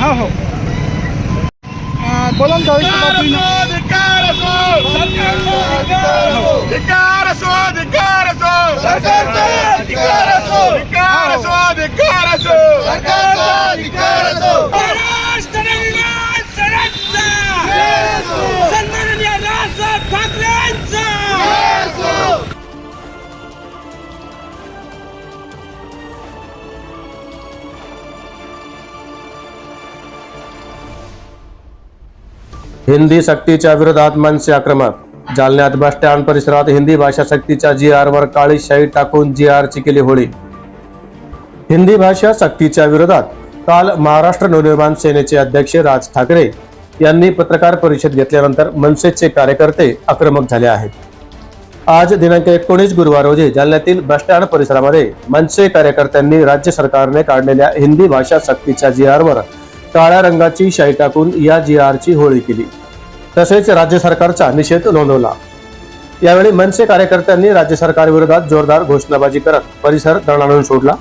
हो हो. बोला ना जावेद हिंदी सक्तीच्या विरोधात मनसे आक्रमक. जालन्यात बस स्टँड परिसरात हिंदी भाषा सक्तीच्या जी वर काळी शाई टाकून जी आर ची केली होळी. हिंदी भाषा सक्तीच्या विरोधात काल महाराष्ट्र नवनिर्माण सेनेचे अध्यक्ष राज ठाकरे यांनी पत्रकार परिषद घेतल्यानंतर मनसेचे कार्यकर्ते आक्रमक झाले आहेत. आज दिनांक एकोणीस गुरुवार रोजी जालन्यातील बस स्टँड परिसरामध्ये मनसे कार्यकर्त्यांनी राज्य सरकारने काढलेल्या हिंदी भाषा सक्तीच्या जी वर काळ्या रंगाची शाई टाकून या जी ची होळी केली. तसेच राज्य सरकारचा निषेध नोंदवला. यावेळी मनसे कार्यकर्त्यांनी राज्य सरकारविरोधात जोरदार घोषणाबाजी करत परिसर दणाणून सोडला.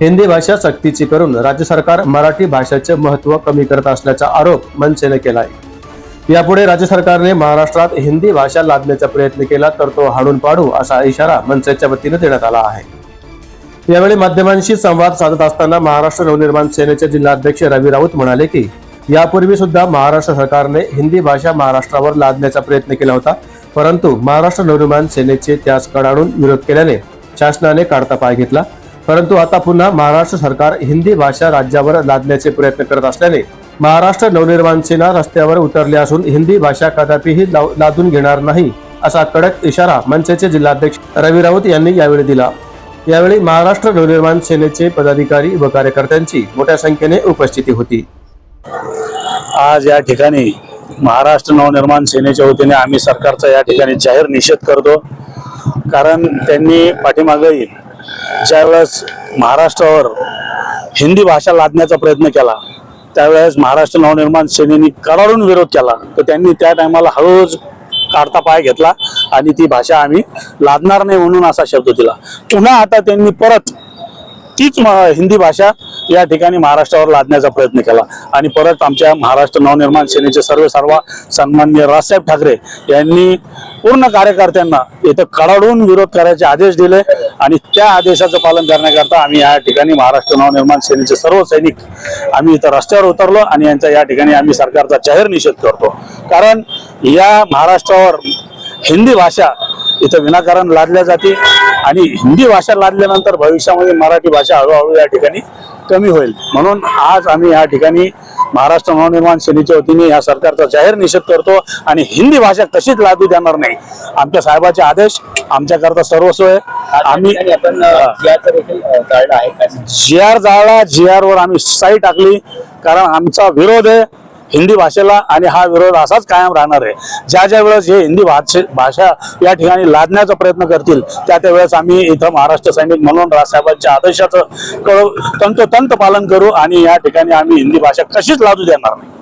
हिंदी भाषा सक्तीची करून राज्य सरकार मराठी भाषेचे महत्त्व कमी करत असल्याचा आरोप मनसेने केला आहे यापुढे राज्य सरकारने महाराष्ट्रात हिंदी भाषा लादण्याचा प्रयत्न केला तर तो हाडून पाडू असा इशारा मनसेच्या वतीने देण्यात आला आहे. यावेळी माध्यमांशी संवाद साधत असताना महाराष्ट्र नवनिर्माण सेनेचे जिल्हाध्यक्ष रवी राऊत म्हणाले की यापूर्वी सुद्धा महाराष्ट्र सरकारने हिंदी भाषा महाराष्ट्रावर लादण्याचा प्रयत्न केला होता परंतु महाराष्ट्र नवनिर्माण सेनेचे त्यास कडाडून विरोध केल्याने शासनाने काढता पाय घेतला. परंतु आता पुन्हा महाराष्ट्र सरकार हिंदी भाषा राज्यावर लादण्याचे प्रयत्न करत असल्याने महाराष्ट्र नवनिर्माण सेना रस्त्यावर उतरली असून हिंदी भाषा कदापिही लाव- लादून घेणार नाही असा कडक इशारा मनसेचे जिल्हाध्यक्ष रवी राऊत यांनी यावेळी दिला. यावेळी महाराष्ट्र नवनिर्माण सेनेचे पदाधिकारी व कार्यकर्त्यांची मोठ्या संख्येने उपस्थिती होती. आज या ठिकाणी महाराष्ट्र नवनिर्माण सेनेच्या वतीने आम्ही सरकारचा या ठिकाणी जाहीर निषेध करतो. कारण त्यांनी पाठीमागे ज्यावेळेस महाराष्ट्रावर हिंदी भाषा लादण्याचा प्रयत्न केला त्यावेळेस महाराष्ट्र नवनिर्माण सेनेने कडाडून विरोध केला तर त्यांनी त्या टायमाला हळूहळू काढता पाय घेतला आणि ती भाषा आम्ही लादणार नाही म्हणून असा शब्द दिला. पुन्हा आता त्यांनी परत तीच हिंदी भाषा या ठिकाणी महाराष्ट्रावर लादण्याचा प्रयत्न केला. आणि परत आमच्या महाराष्ट्र नवनिर्माण सेनेचे सर्व सर्व सन्मान्य राजसाहेब ठाकरे यांनी पूर्ण कार्यकर्त्यांना इथं कडाडून विरोध करायचे आदेश दिले आणि त्या आदेशाचं पालन करण्याकरता आम्ही या ठिकाणी महाराष्ट्र नवनिर्माण सेनेचे सर्व सैनिक आम्ही इथं रस्त्यावर उतरलो आणि यांचा या ठिकाणी आम्ही सरकारचा जाहीर निषेध करतो. कारण या महाराष्ट्रावर हिंदी भाषा इथं विनाकारण लादल्या जाते. आणि हिंदी भाषा लादल्यानंतर भविष्यामध्ये मराठी भाषा हळूहळू या ठिकाणी कमी होईल. म्हणून आज आम्ही या ठिकाणी महाराष्ट्र नवनिर्माण सेनेच्या वतीने या सरकारचा जाहीर निषेध करतो आणि हिंदी भाषा कशीच लादू देणार नाही. आमच्या साहेबाचे आदेश आमच्याकरता सर्वस्व आहे. आम्ही जी आर जाळला जी आर वर आम्ही साई टाकली. कारण आमचा विरोध आहे. हिंदी भाषेला आणि हा विरोध असाच कायम राहणार आहे. ज्या ज्या वेळेस हे हिंदी भाषे भाषा या ठिकाणी लादण्याचा प्रयत्न करतील त्या त्या वेळेस आम्ही इथं महाराष्ट्र सैनिक म्हणून राजसाहेबांच्या आदेशाचं कळ- तंतोतंत पालन करू आणि या ठिकाणी आम्ही हिंदी भाषा कशीच लादू देणार नाही.